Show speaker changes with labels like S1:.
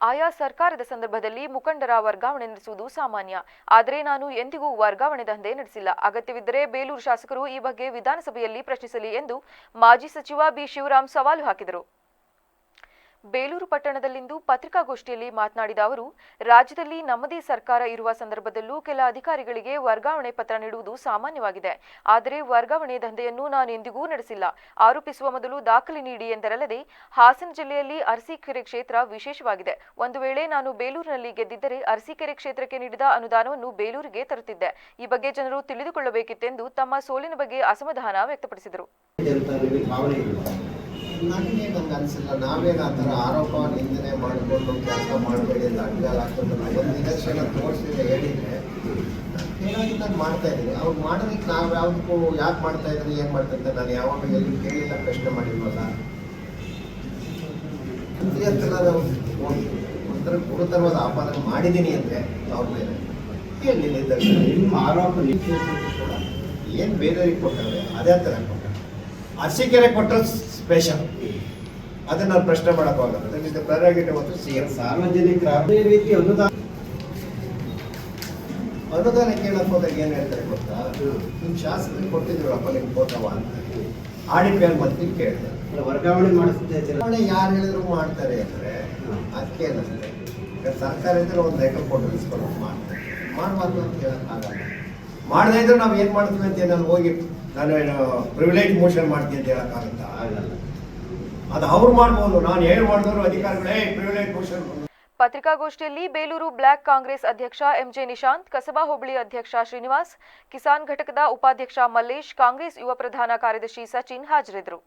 S1: ಆಯಾ ಸರ್ಕಾರದ ಸಂದರ್ಭದಲ್ಲಿ ಮುಖಂಡರ ವರ್ಗಾವಣೆ ನಡೆಸುವುದು ಸಾಮಾನ್ಯ. ಆದರೆ ನಾನು ಎಂದಿಗೂ ವರ್ಗಾವಣೆ ದಂಧೆ ನಡೆಸಿಲ್ಲ. ಅಗತ್ಯವಿದ್ದರೆ ಬೇಲೂರು ಶಾಸಕರು ಈ ಬಗ್ಗೆ ವಿಧಾನಸಭೆಯಲ್ಲಿ ಪ್ರಶ್ನಿಸಲಿ ಎಂದು ಮಾಜಿ ಸಚಿವ ಬಿ. ಶಿವರಾಮ್ ಸವಾಲು ಹಾಕಿದರು. ಬೇಲೂರು ಪಟ್ಟಣದಲ್ಲಿಂದು ಪತ್ರಿಕಾಗೋಷ್ಠಿಯಲ್ಲಿ ಮಾತನಾಡಿದ ಅವರು, ರಾಜ್ಯದಲ್ಲಿ ನಮ್ಮದೇ ಸರ್ಕಾರ ಇರುವ ಸಂದರ್ಭದಲ್ಲೂ ಕೆಲ ಅಧಿಕಾರಿಗಳಿಗೆ ವರ್ಗಾವಣೆ ಪತ್ರ ನೀಡುವುದು ಸಾಮಾನ್ಯವಾಗಿದೆ. ಆದರೆ ವರ್ಗಾವಣೆ ದಂಧೆಯನ್ನು ನಾನು ಎಂದಿಗೂ ನಡೆಸಿಲ್ಲ. ಆರೋಪಿಸುವ ಮೊದಲು ದಾಖಲೆ ನೀಡಿ ಎಂದರಲ್ಲದೆ, ಹಾಸನ ಜಿಲ್ಲೆಯಲ್ಲಿ ಅರಸೀಕೆರೆ ಕ್ಷೇತ್ರ ವಿಶೇಷವಾಗಿದೆ. ಒಂದು ವೇಳೆ ನಾನು ಬೇಲೂರಿನಲ್ಲಿ ಗೆದ್ದಿದ್ದರೆ ಅರಸೀಕೆರೆ ಕ್ಷೇತ್ರಕ್ಕೆ ನೀಡಿದ ಅನುದಾನವನ್ನು ಬೇಲೂರಿಗೆ ತರುತ್ತಿದ್ದೆ. ಈ ಬಗ್ಗೆ ಜನರು ತಿಳಿದುಕೊಳ್ಳಬೇಕಿತ್ತೆಂದು ತಮ್ಮ ಸೋಲಿನ ಬಗ್ಗೆ ಅಸಮಾಧಾನ ವ್ಯಕ್ತಪಡಿಸಿದರು.
S2: ನನಗೆ ನಂಗೆ ಅನಿಸಿಲ್ಲ. ನಾವೇನು ಆ ಥರ ಆರೋಪ ನಿಂದನೆ ಮಾಡಿಕೊಂಡು ಕೆಲಸ ಮಾಡಬೇಡಿ ಅಂತ ಅಡ್ಗಾಲ ಹಾಕೊಂಡು ಒಂದು ನಿದರ್ಶನ ತೋರಿಸಿದ್ರೆ ಹೇಳಿದ್ರೆ ಏನಾಗಿ ನಾನು ಮಾಡ್ತಾ ಇದ್ದೀನಿ ಅವ್ರು ಮಾಡೋದಕ್ಕೆ ನಾವು ಯಾವುದಕ್ಕೂ ಯಾಕೆ ಮಾಡ್ತಾ ಇದ್ದೀನಿ ಏನು ಮಾಡ್ತಾ ನಾನು ಯಾವಾಗ ಎಲ್ಲಿ ಕೇಳಿಲ್ಲ ಪ್ರಶ್ನೆ ಮಾಡಿಲ್ವಲ್ಲ? ಒಂಥರ ಗುರುತರವಾದ ಆಪಾದನೆ ಮಾಡಿದ್ದೀನಿ ಅಂದರೆ ಅವ್ರ ಮೇಲೆ. ಹೇಳಿ
S3: ನಿಮ್ಮ ಆರೋಪ
S2: ಕೂಡ. ಏನು ಬೇರೆಯವ್ರಿಗೆ ಕೊಟ್ಟವ್ರೆ? ಅದೇ ಥರ ಅರಸೀಕೆರೆ ಕೊಟ್ಟರೆ ಸ್ಪೆಷಲ್ ಅದನ್ನ ನಾನು ಪ್ರಶ್ನೆ ಮಾಡೋಕ್ಕಾಗಲ್ಲ that is the prerogative of C M
S3: ಸಾರ್ವಜನಿಕರ ಅದೇ ರೀತಿ ಅನುದಾನ
S2: ಅನುದಾನ ಕೇಳಕ್ ಹೋದಾಗ ಏನು ಹೇಳ್ತಾರೆ ಗೊತ್ತಾ? ನಿಮ್ಮ ಶಾಸಕರಿಗೆ ಕೊಟ್ಟಿದ್ದೀವಪ್ಪ ನಿಮ್ಗೆ ಕೊಟ್ಟವ ಅಂತ ಆಡಿ ಪಿ ಮತ್ತೆ ಕೇಳ್ತಾರೆ
S3: ವರ್ಗಾವಣೆ ಜನ
S2: ಯಾರು ಹೇಳಿದ್ರು ಮಾಡ್ತಾರೆ ಅಂದರೆ ಅದಕ್ಕೆ ಏನಂದ್ರೆ ಸರ್ಕಾರ ಇದ್ರೆ ಒಂದು ಲೆಕ್ಕ ಕೊಟ್ಟು ಮಾಡ್ತಾರೆ. ಮಾಡಬಾರ್ದು ಅಂತ ಹೇಳೋಕ್ಕಾಗಲ್ಲ ಮಾಡದೇ ಇದ್ರೆ ನಾವು ಏನು ಮಾಡ್ತೀವಿ ಅಂತ ನಾನು ಹೋಗಿ ನಾನು ಏನು ಪ್ರಿವಿಲೇಜ್ ಮೋಷನ್ ಮಾಡ್ತೀನಿ ಅಂತ ಹೇಳಕ್
S3: ಆಗಲ್ಲ
S2: ಅದು ಅವ್ರು ಮಾಡ್ಬೋದು. ನಾನು ಏನು ಮಾಡಿದವರು ಅಧಿಕಾರಿಗಳೇ ಪ್ರಿವಿಲೇಜ್ ಮೋಷನ್
S1: ಪತ್ರಿಕಾಗೋಷ್ಠಿಯಲ್ಲಿ ಬೇಲೂರು ಬ್ಲಾಕ್ ಕಾಂಗ್ರೆಸ್ ಅಧ್ಯಕ್ಷ ಎಂಜೆ ನಿಶಾಂತ್ ಕಸಬಾ ಹೋಬಳಿ ಅಧ್ಯಕ್ಷ ಶ್ರೀನಿವಾಸ್ ಕಿಸಾನ್ ಘಟಕದ ಉಪಾಧ್ಯಕ್ಷ ಮಲ್ಲೇಶ್ ಕಾಂಗ್ರೆಸ್ ಯುವ ಪ್ರಧಾನ ಕಾರ್ಯದರ್ಶಿ ಸಚಿನ್ ಹಾಜರಿದ್ದರು.